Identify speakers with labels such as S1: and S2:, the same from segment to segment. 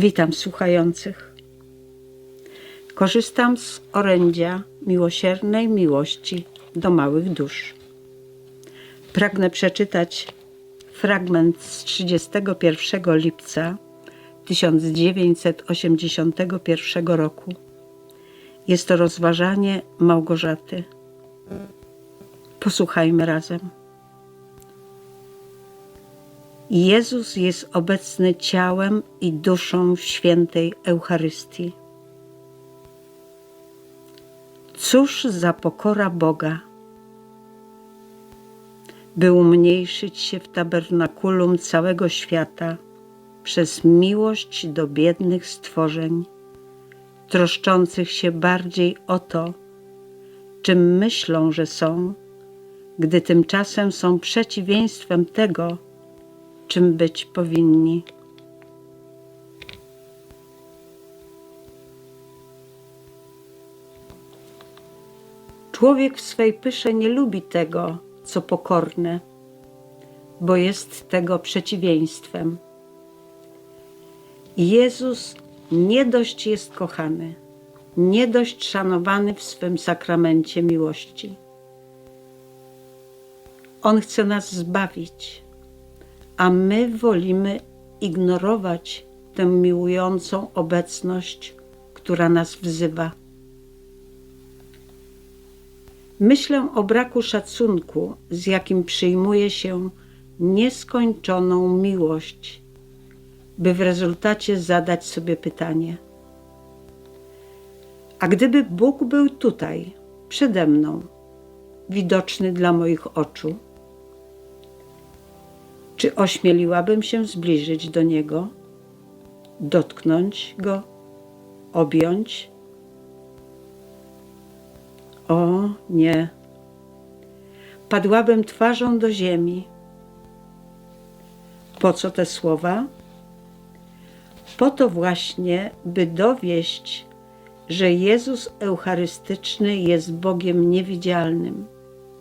S1: Witam słuchających. Korzystam z orędzia miłosiernej miłości do małych dusz. Pragnę przeczytać fragment z 31 lipca 1981 roku. Jest to rozważanie Małgorzaty. Posłuchajmy razem. Jezus jest obecny ciałem i duszą w świętej Eucharystii. Cóż za pokora Boga, by umniejszyć się w tabernakulum całego świata przez miłość do biednych stworzeń, troszczących się bardziej o to, czym myślą, że są, gdy tymczasem są przeciwieństwem tego, czym być powinni. Człowiek w swej pysze nie lubi tego, co pokorne, bo jest tego przeciwieństwem. Jezus nie dość jest kochany, nie dość szanowany w swym sakramencie miłości. On chce nas zbawić, a my wolimy ignorować tę miłującą obecność, która nas wzywa. Myślę o braku szacunku, z jakim przyjmuje się nieskończoną miłość, by w rezultacie zadać sobie pytanie: A gdyby Bóg był tutaj, przede mną, widoczny dla moich oczu, czy ośmieliłabym się zbliżyć do Niego, dotknąć Go, objąć? O nie. Padłabym twarzą do ziemi. Po co te słowa? Po to właśnie, by dowieść, że Jezus Eucharystyczny jest Bogiem niewidzialnym.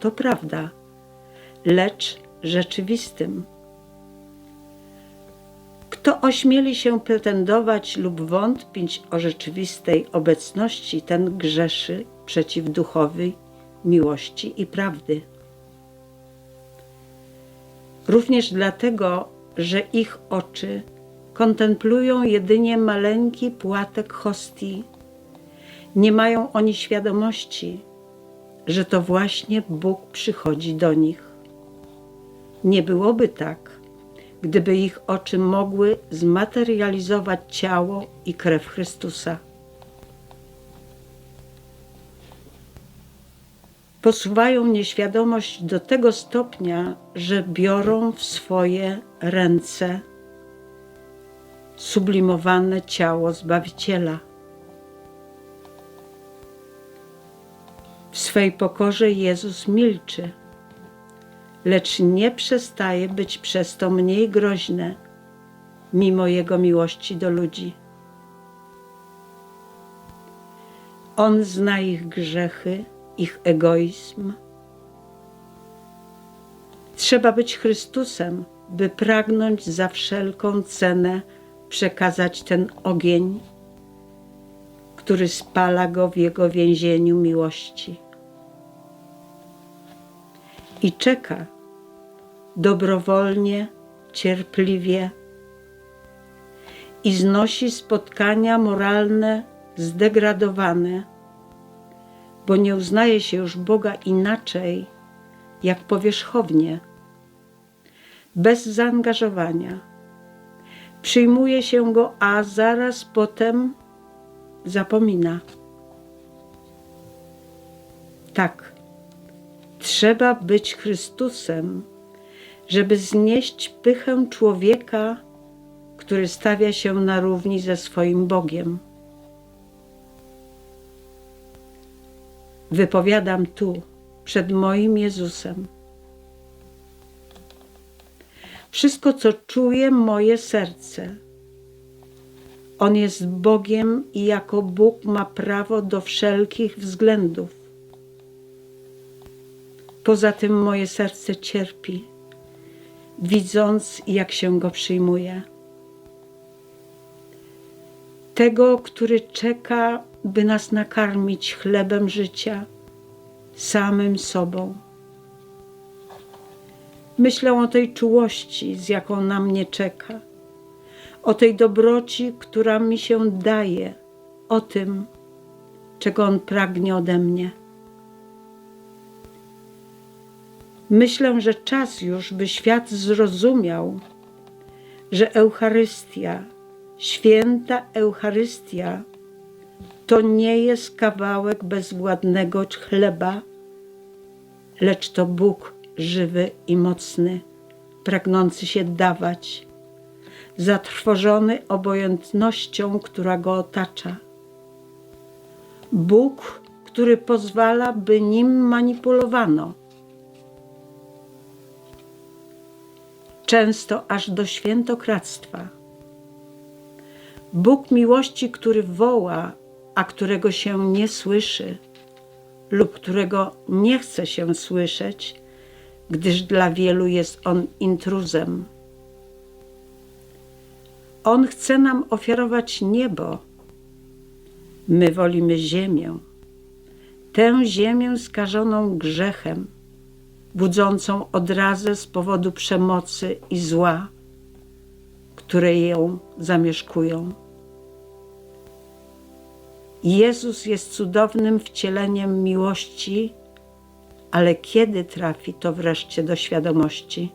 S1: To prawda, lecz rzeczywistym. Kto ośmieli się pretendować lub wątpić o rzeczywistej obecności, ten grzeszy przeciw duchowej miłości i prawdy. Również dlatego, że ich oczy kontemplują jedynie maleńki płatek hostii. Nie mają oni świadomości, że to właśnie Bóg przychodzi do nich. Nie byłoby tak, gdyby ich oczy mogły zmaterializować ciało i krew Chrystusa. Posuwają nieświadomość do tego stopnia, że biorą w swoje ręce sublimowane ciało Zbawiciela. W swej pokorze Jezus milczy lecz nie przestaje być przez to mniej groźne, mimo Jego miłości do ludzi. On zna ich grzechy, ich egoizm. Trzeba być Chrystusem, by pragnąć za wszelką cenę przekazać ten ogień, który spala go w jego więzieniu miłości i czeka dobrowolnie, cierpliwie i znosi spotkania moralne zdegradowane, bo nie uznaje się już Boga inaczej jak powierzchownie, bez zaangażowania. Przyjmuje się go, a zaraz potem zapomina. Tak Trzeba być Chrystusem, żeby znieść pychę człowieka, który stawia się na równi ze swoim Bogiem. Wypowiadam tu, przed moim Jezusem. Wszystko, co czuje moje serce, On jest Bogiem i jako Bóg ma prawo do wszelkich względów. Poza tym moje serce cierpi, widząc, jak się go przyjmuje. tego, który czeka, by nas nakarmić chlebem życia, samym sobą. Myślę o tej czułości, z jaką na mnie czeka, o tej dobroci, która mi się daje, o tym, czego On pragnie ode mnie. Myślę, że czas już, by świat zrozumiał, że Eucharystia, święta Eucharystia, to nie jest kawałek bezwładnego chleba, lecz to Bóg żywy i mocny, pragnący się dawać, zatrwożony obojętnością, która go otacza. Bóg, który pozwala, by nim manipulowano. Często aż do świętokradztwa. Bóg miłości, który woła, a którego się nie słyszy, lub którego nie chce się słyszeć, gdyż dla wielu jest on intruzem. On chce nam ofiarować niebo. My wolimy ziemię, tę ziemię skażoną grzechem, budzącą odrazę z powodu przemocy i zła, które ją zamieszkują. Jezus jest cudownym wcieleniem miłości, ale kiedy trafi to wreszcie do świadomości?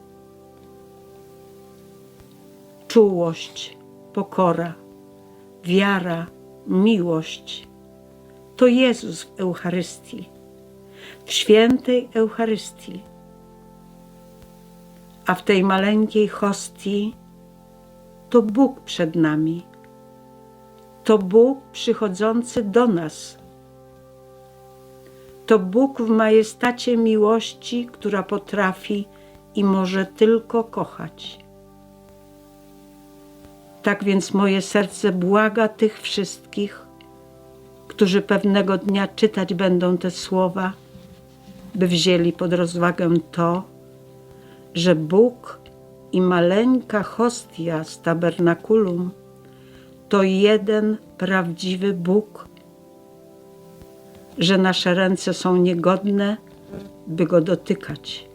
S1: Czułość, pokora, wiara, miłość to Jezus w Eucharystii, w świętej Eucharystii. A w tej maleńkiej hostii to Bóg przed nami to Bóg przychodzący do nas. To Bóg w majestacie miłości, która potrafi i może tylko kochać. Tak więc moje serce błaga tych wszystkich, którzy pewnego dnia czytać będą te słowa, by wzięli pod rozwagę to, że Bóg i maleńka hostia z tabernakulum to jeden prawdziwy Bóg, że nasze ręce są niegodne, by go dotykać.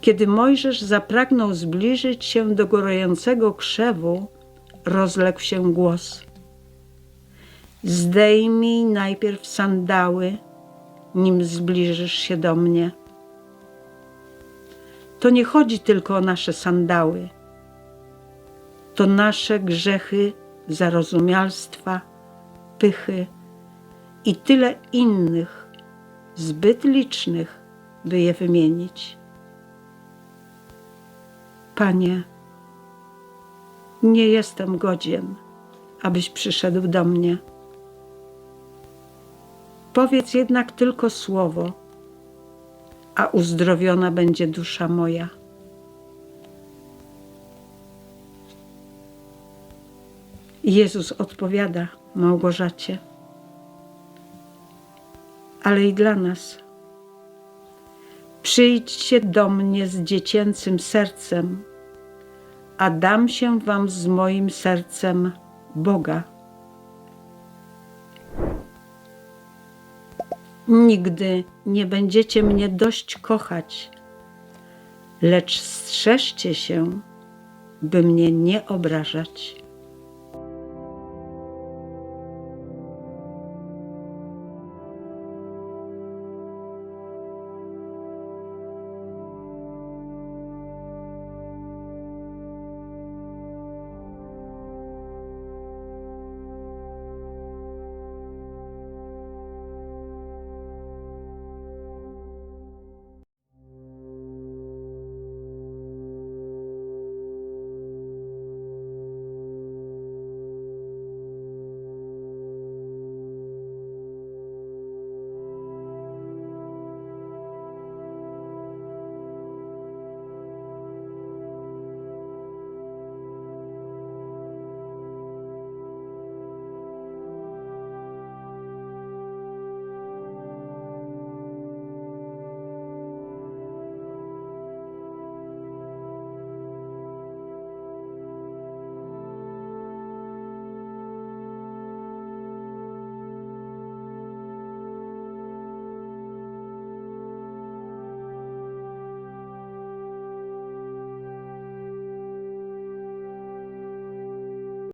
S1: Kiedy Mojżesz zapragnął zbliżyć się do gorącego krzewu, rozległ się głos. Zdejmij najpierw sandały, nim zbliżysz się do mnie. To nie chodzi tylko o nasze sandały to nasze grzechy, zarozumialstwa, pychy i tyle innych, zbyt licznych, by je wymienić. Panie, nie jestem godzien, abyś przyszedł do mnie. Powiedz jednak tylko słowo, a uzdrowiona będzie dusza moja. Jezus odpowiada Małgorzacie, ale i dla nas. Przyjdźcie do mnie z dziecięcym sercem, a dam się wam z moim sercem Boga. Nigdy nie będziecie mnie dość kochać, lecz strzeżcie się, by mnie nie obrażać.